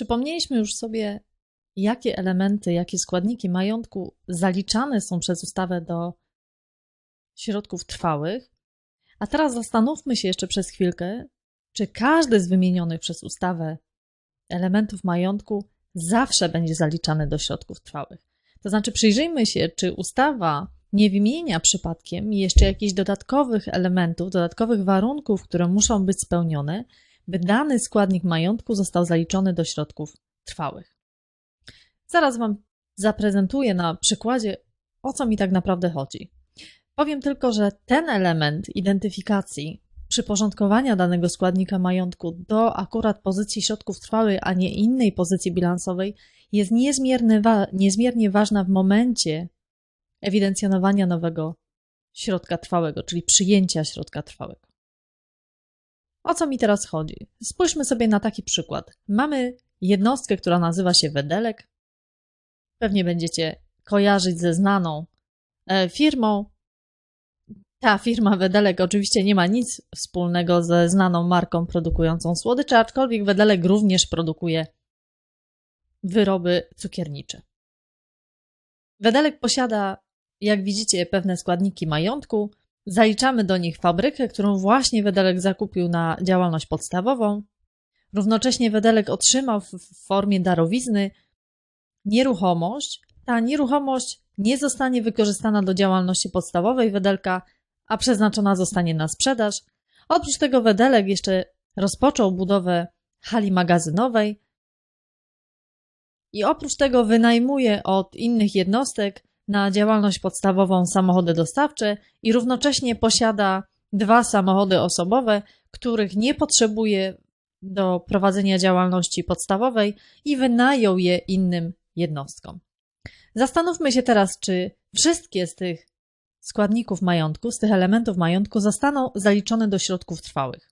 Przypomnieliśmy już sobie, jakie elementy, jakie składniki majątku zaliczane są przez ustawę do środków trwałych. A teraz zastanówmy się jeszcze przez chwilkę, czy każdy z wymienionych przez ustawę elementów majątku zawsze będzie zaliczany do środków trwałych. To znaczy, przyjrzyjmy się, czy ustawa nie wymienia przypadkiem jeszcze jakichś dodatkowych elementów, dodatkowych warunków, które muszą być spełnione, by dany składnik majątku został zaliczony do środków trwałych. Zaraz Wam zaprezentuję na przykładzie, o co mi tak naprawdę chodzi. Powiem tylko, że ten element identyfikacji przyporządkowania danego składnika majątku do akurat pozycji środków trwałych, a nie innej pozycji bilansowej, jest niezmiernie, wa niezmiernie ważna w momencie ewidencjonowania nowego środka trwałego, czyli przyjęcia środka trwałego. O co mi teraz chodzi? Spójrzmy sobie na taki przykład. Mamy jednostkę, która nazywa się Wedelek. Pewnie będziecie kojarzyć ze znaną e, firmą. Ta firma Wedelek oczywiście nie ma nic wspólnego ze znaną marką produkującą słodycze, aczkolwiek Wedelek również produkuje wyroby cukiernicze. Wedelek posiada, jak widzicie, pewne składniki majątku. Zaliczamy do nich fabrykę, którą właśnie Wedelek zakupił na działalność podstawową. Równocześnie Wedelek otrzymał w formie darowizny nieruchomość. Ta nieruchomość nie zostanie wykorzystana do działalności podstawowej Wedelka, a przeznaczona zostanie na sprzedaż. Oprócz tego Wedelek jeszcze rozpoczął budowę hali magazynowej, i oprócz tego wynajmuje od innych jednostek na działalność podstawową samochody dostawcze i równocześnie posiada dwa samochody osobowe, których nie potrzebuje do prowadzenia działalności podstawowej i wynajął je innym jednostkom. Zastanówmy się teraz, czy wszystkie z tych składników majątku, z tych elementów majątku zostaną zaliczone do środków trwałych.